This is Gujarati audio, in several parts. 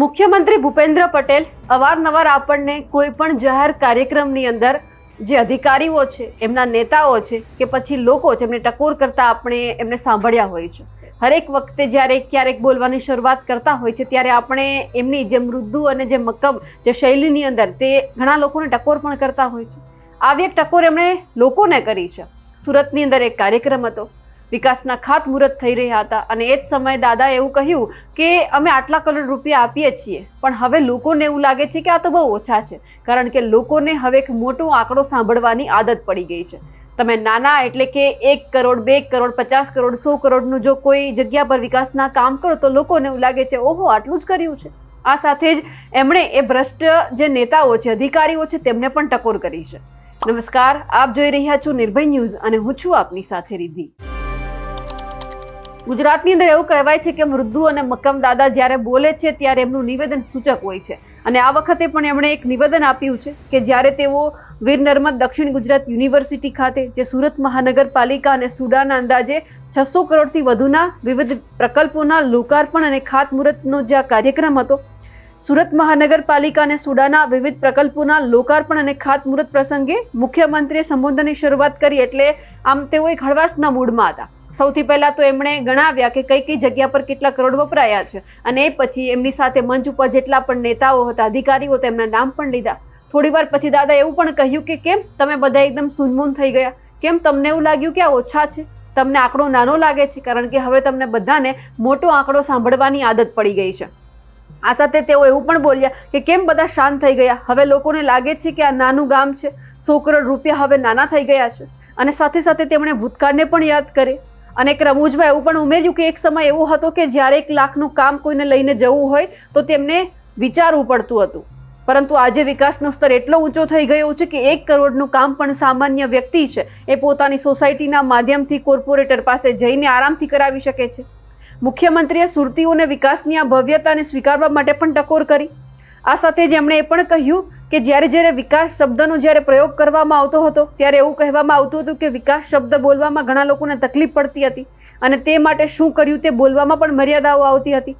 મુખ્યમંત્રી ભૂપેન્દ્ર પટેલ અવારનવાર આપણને કોઈ પણ જાહેર કાર્યક્રમની અંદર જે અધિકારીઓ છે, એમના નેતાઓ છે કે પછી લોકો છે, એમને ટકોર કરતા આપણે એમને સાંભળ્યા હોય છે. હરેક વખતે જ્યારે ક્યારેક બોલવાની શરૂઆત કરતા હોય છે, ત્યારે આપણે એમની જે મૃદુ અને જે મક્કમ જે શૈલીની અંદર તે ઘણા લોકોને ટકોર પણ કરતા હોય છે. આવી એક ટકોર એમણે લોકોને કરી છે. સુરતની અંદર એક કાર્યક્રમ હતો. વિકાસના ખાતમુહૂર્ત થઈ રહ્યા હતા. અને એ જ સમયે દાદા એવું કહ્યું કે અમે આટલા કરોડ રૂપિયા આપીએ છીએ. પણ હવે લોકોને એવું લાગે છે કે આ તો બહુ ઓછા છે. કારણ કે લોકોને હવે એક મોટો આંકડો સાંભળવાની આદત પડી ગઈ છે. તમે નાના એટલે કે એક કરોડ, બે કરોડ, પચાસ કરોડ, સો કરોડનું જો કોઈ જગ્યા પર વિકાસના કામ કરો તો લોકોને એવું લાગે છે, ઓહો, આટલું જ કર્યું છે. આ સાથે જ એમણે એ ભ્રષ્ટ જે નેતાઓ છે, અધિકારીઓ છે, તેમને પણ ટકોર કરી છે. નમસ્કાર, આપ જોઈ રહ્યા છો નિર્ભય ન્યૂઝ અને હું છું આપની સાથે રિદ્ધિ. ગુજરાતની અંદર એવું કહેવાય છે કે મૃદુ અને મક્કમ દાદા જ્યારે બોલે છે ત્યારે એમનું નિવેદન સૂચક હોય છે. અને આ વખતે પણ એમણે એક નિવેદન આપ્યું છે કે જ્યારે તેઓ વીર નર્મદ દક્ષિણ ગુજરાત યુનિવર્સિટી ખાતે, જે સુરત મહાનગરપાલિકા અને સુડાના અંદાજે છસો કરોડથી વધુના વિવિધ પ્રકલ્પોના લોકાર્પણ અને ખાતમુહૂર્તનો જે આ કાર્યક્રમ હતો, સુરત મહાનગરપાલિકા અને સુડાના વિવિધ પ્રકલ્પોના લોકાર્પણ અને ખાતમુહૂર્ત પ્રસંગે મુખ્યમંત્રીએ સંબોધનની શરૂઆત કરી એટલે આમ તેઓ એક હળવાશના મૂડમાં હતા. સૌથી પહેલાં તો એમણે ગણાવ્યા કે કઈ કઈ જગ્યા પર કેટલા કરોડ વપરાયા છે. અને એ પછી એમની સાથે મંચ ઉપર જેટલા પણ નેતાઓ હતા, અધિકારીઓ હતા, એમના નામ પણ લીધા. થોડી વાર પછી દાદા એવું પણ કહ્યું કે કેમ તમે બધા એકદમ સુનમૂન થઈ ગયા? કેમ તમને એવું લાગ્યું કે આ ઓછા છે? તમને આંકડો નાનો લાગે છે, કારણ કે હવે તમને બધાને મોટો આંકડો સાંભળવાની આદત પડી ગઈ છે. આ સાથે તેઓ એવું પણ બોલ્યા કે કેમ બધા શાંત થઈ ગયા? હવે લોકોને લાગે છે કે આ નાનું ગામ છે. સો કરોડ રૂપિયા હવે નાના થઈ ગયા છે. અને સાથે સાથે તેમણે ભૂતકાળને પણ યાદ કરે. અને એક રમુજભાઈ, એવું પણ ઉમેર્યું કે એક સમય એવો હતો કે જ્યારે એક લાખનું કામ કોઈને લઈને જવું હોય, તો તેમને વિચારવું પડતું હતું. પરંતુ આજે વિકાસનો સ્તર એટલો ઊંચો થઈ ગયો છે કે એક કરોડનું કામ પણ સામાન્ય વ્યક્તિ છે, એ પોતાની સોસાયટીના માધ્યમથી કોર્પોરેટર પાસે જઈને આરામથી કરાવી શકે છે. મુખ્યમંત્રીએ સુરતીઓને વિકાસની આ ભવ્યતાને સ્વીકારવા માટે પણ ટકોર કરી. આ સાથે જ એમણે એ પણ કહ્યું કે જ્યારે જ્યારે વિકાસ શબ્દનો જ્યારે પ્રયોગ કરવામાં આવતો હતો, ત્યારે એવું કહેવામાં આવતું હતું કે વિકાસ શબ્દ બોલવામાં ઘણા લોકોને તકલીફ પડતી હતી અને તે માટે શું કર્યું તે બોલવામાં પણ મર્યાદાઓ આવતી હતી.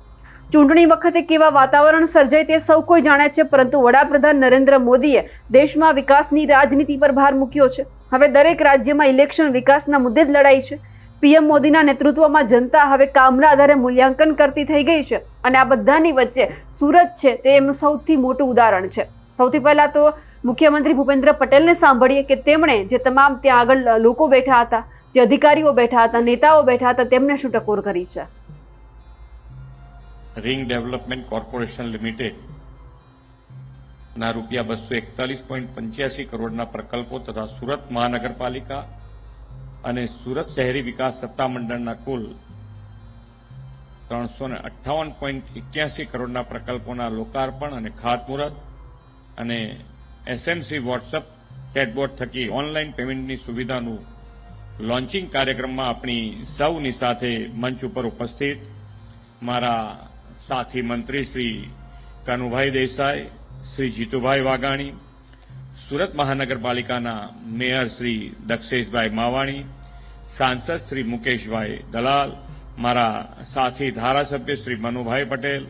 ચૂંટણી વખતે કેવા વાતાવરણ સર્જાય તે સૌ કોઈ જાણે છે, પરંતુ વડાપ્રધાન નરેન્દ્ર મોદીએ દેશમાં વિકાસની રાજનીતિ પર ભાર મૂક્યો છે. હવે દરેક રાજ્યમાં ઇલેક્શન વિકાસના મુદ્દે જ લડાઈ છે. પીએમ મોદીના નેતૃત્વમાં જનતા હવે કામના આધારે મૂલ્યાંકન કરતી થઈ ગઈ છે અને આ બધાની વચ્ચે સુરત છે તે એમનું સૌથી મોટું ઉદાહરણ છે. સૌથી પહેલા તો મુખ્યમંત્રી ભૂપેન્દ્ર પટેલને સાંભળીએ કે તેમણે જે તમામ ત્યાં આગળ લોકો બેઠા હતા, જે અધિકારીઓ બેઠા હતા, નેતાઓ બેઠા હતા, તેમને શું ટકોર કરી છે? રિંગ ડેવલપમેન્ટ કોર્પોરેશન લિમિટેડ ના રૂપિયા બસો એકતાલીસ પોઈન્ટ પંચ્યાસી કરોડના પ્રકલ્પો તથા સુરત મહાનગરપાલિકા અને સુરત શહેરી વિકાસ સત્તામંડળના કુલ ત્રણસો ને અઠ્ઠાવન પોઈન્ટ એક્યાસી કરોડના પ્રકલ્પોના લોકાર્પણ અને ખાતમુહૂર્ત અને એસએમસી વોટ્સઅપ ચેટબોટ થકી ઓનલાઈન પેમેન્ટની સુવિધાનું લોન્ચિંગ કાર્યક્રમમાં આપણી સૌની સાથે મંચ ઉપર ઉપસ્થિત મારા સાથી મંત્રી શ્રી કનુભાઈ દેસાઈ, શ્રી જીતુભાઈ વાઘાણી, સુરત મહાનગરપાલિકાના મેયર શ્રી દક્ષેશભાઈ માવાણી, સાંસદ શ્રી મુકેશભાઈ દલાલ, મારા સાથી ધારાસભ્ય શ્રી મનુભાઈ પટેલ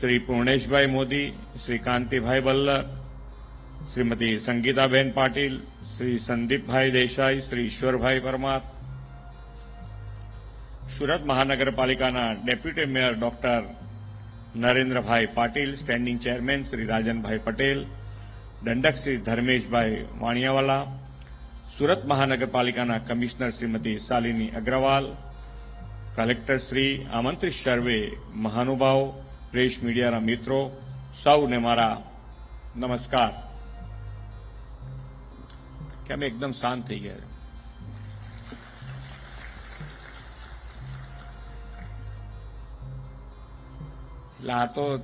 શ્રી પૂર્ણેશભાઈ મોદી શ્રી કાંતિભાઈ બલ્લર શ્રીમતી સંગીતાબેન પાટીલ શ્રી સંદીપભાઈ દેસાઈ શ્રી ઈશ્વરભાઈ પરમાર સુરત મહાનગરપાલિકાના deputy mayor doctor Narendrabhai Patil standing chairman Shri Rajanbhai Patel દંડક શ્રી ધર્મેશભાઈ વાણિયાવાલા સુરત મહાનગરપાલિકાના કમિશનર શ્રીમતી શાલિની અગ્રવાલ કલેક્ટર શ્રી આમંત્રિત સર્વે મહાનુભાવો પ્રેસ મીડિયાના મિત્રો, સૌને મારા નમસ્કાર. કેમ એકદમ શાંત થઈ ગયા. એટલે આ તો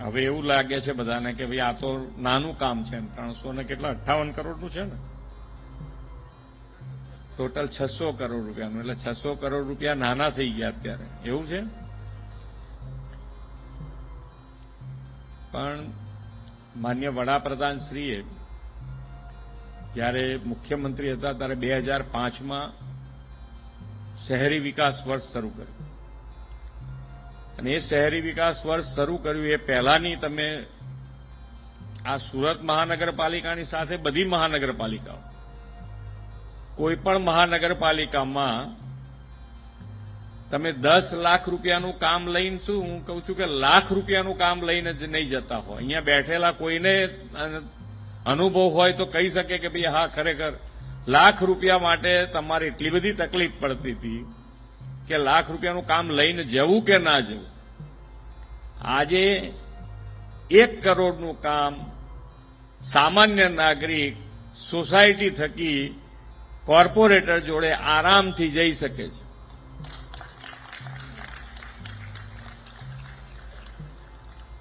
હવે એવું લાગે છે બધાને કે ભાઈ આ તો નાનું કામ છે એમ. ત્રણસો ને કેટલા? અઠ્ઠાવન કરોડનું છે ને? ટોટલ છસો કરોડ રૂપિયાનું. એટલે છસો કરોડ રૂપિયા નાના થઈ ગયા અત્યારે. એવું છે? પણ માન્ય વડાપ્રધાન શ્રીએ જ્યારે મુખ્યમંત્રી હતા ત્યારે બે હજાર પાંચમાં શહેરી વિકાસ વર્ષ શરૂ કર્યું. અને એ શહેરી વિકાસ વર્ષ શરૂ કર્યું એ પહેલાની તમે આ સુરત મહાનગરપાલિકાની સાથે બધી મહાનગરપાલિકાઓ, કોઈ પણ મહાનગરપાલિકામાં તમે દસ લાખ રૂપિયાનું કામ લઈને શું? હું કહું છું કે લાખ રૂપિયાનું કામ લઈને જ નહીં જતા હોય અહીંયા બેઠેલા કોઈને અનુભવ હોય તો કહી શકે કે ભાઈ હા, ખરેખર લાખ રૂપિયા માટે તમારે એટલી બધી તકલીફ પડતી હતી કે લાખ રૂપિયાનું કામ લઈને જવું કે ના જવું? આજે એક કરોડનું કામ સામાન્ય નાગરિક સોસાયટી થકી કોર્પોરેટર જોડે આરામથી જઈ શકે છે.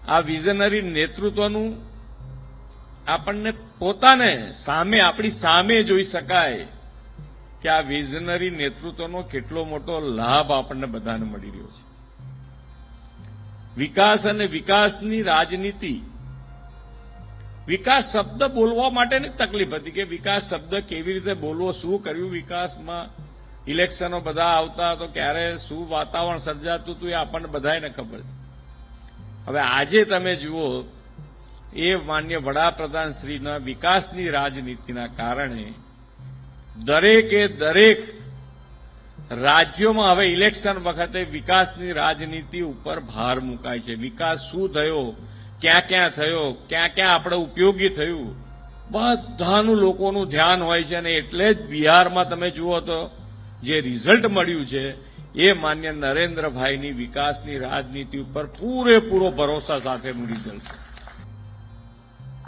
આ વિઝનરી નેતૃત્વનું આપણને પોતાને સામે, આપણી સામે જોઈ શકાય કે આ વિઝનરી નેતૃત્વનો કેટલો મોટો લાભ આપણને બધાને મળી રહ્યો છે. વિકાસ અને વિકાસની રાજનીતિ. વિકાસ શબ્દ બોલવા માટેની તકલીફ હતી કે વિકાસ શબ્દ કેવી રીતે બોલવો, શું કર્યું વિકાસમાં? ઇલેક્શનો બધા આવતા તો ક્યારે શું વાતાવરણ સર્જાતું હતું એ આપણને બધાને ખબર છે. હવે આજે તમે જુઓ, એ માન્ય વડાપ્રધાન શ્રીના વિકાસની રાજનીતિના કારણે દરેકે દરેક રાજ્યોમાં હવે ઇલેક્શન વખતે વિકાસની રાજનીતિ ઉપર ભાર મુકાય છે. વિકાસ શું થયો, ક્યાં ક્યાં થયો, ક્યાં ક્યાં આપણે ઉપયોગી થયું, બધાનું લોકોનું ધ્યાન હોય છે અને એટલે જ બિહારમાં તમે જુઓ તો જે રિઝલ્ટ મળ્યું છે એ માન્ય નરેન્દ્રભાઈની વિકાસની રાજનીતિ ઉપર પૂરેપૂરો ભરોસા સાથે રિઝલ્ટ જશે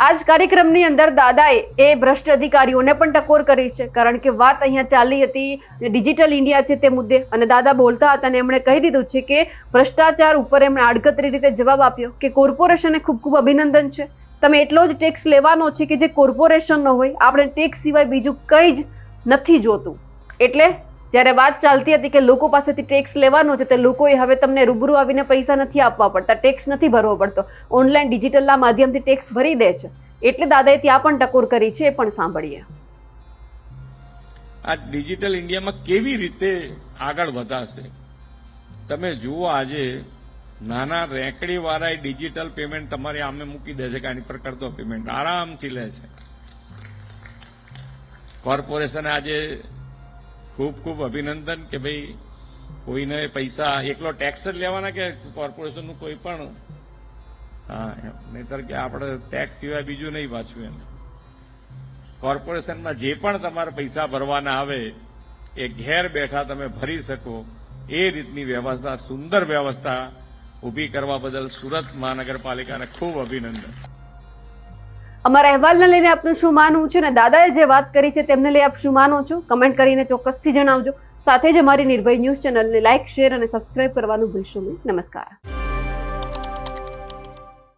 આજ કાર્યક્રમની અંદર દાદાએ એ ભ્રષ્ટ અધિકારીઓને પણ ટકોર કરી છે. કારણ કે વાત અહીંયા ચાલી હતી ડિજિટલ ઇન્ડિયા છે તે મુદ્દે. અને દાદા બોલતા હતા અને એમણે કહી દીધું છે કે ભ્રષ્ટાચાર ઉપર એમણે આડકતરી રીતે જવાબ આપ્યો કે કોર્પોરેશનને ખૂબ ખૂબ અભિનંદન છે. તમે એટલો જ ટેક્સ લેવાનો છે કે જે કોર્પોરેશનનો હોય, આપણે ટેક્સ સિવાય બીજું કંઈ જ નથી જોતું. એટલે જ્યારે વાત ચાલતી હતી કે લોકો પાસેથી ટેક્સ લેવાનો છે, તે લોકોએ હવે તમને રૂબરૂ આવીને પૈસા નથી આપવા પડતા ટેક્સ નથી ભરવો પડતો. ઓનલાઈન ડિજિટલના માધ્યમથી ટેક્સ ભરી દે છે. એટલે દાદાએ ત્યાં પણ ટકોર કરી છે, એ પણ સાંભળીએ. આ ડિજિટલ ઇન્ડિયામાં કેવી રીતે આગળ વધાશે? તમે જુઓ આજે, નાના રેકડી વાળા ડિજિટલ પેમેન્ટ તમારી આમે મૂકી દે છે કે આની પર કરતો પેમેન્ટ આરામથી લે છે. કોર્પોરેશન આજે ખૂબ ખૂબ અભિનંદન કે ભાઈ કોઈને પૈસા, એકલો ટેક્સ જ લેવાના કે કોર્પોરેશનનું કોઈ પણ? હા નહીતર કે આપણે ટેક્સ સિવાય બીજું નહીં પાછું એમ. કોર્પોરેશનમાં જે પણ તમારે પૈસા ભરવાના આવે, એ ઘેર બેઠા તમે ભરી શકો. એ રીતની વ્યવસ્થા, સુંદર વ્યવસ્થા ઊભી કરવા બદલ સુરત મહાનગરપાલિકાને ખૂબ અભિનંદન. અમારા અહેવાલને લઈને આપનું શું માનવું છે? અને દાદાએ જે વાત કરી છે તેમને લઈ આપ શું માનો છો? કમેન્ટ કરીને ચોક્કસથી જણાવજો. સાથે જ અમારી નિર્ભય ન્યૂઝ ચેનલને લાઇક શેર અને સબસ્ક્રાઇબ કરવાનું ભૂલશો નહીં. નમસ્કાર.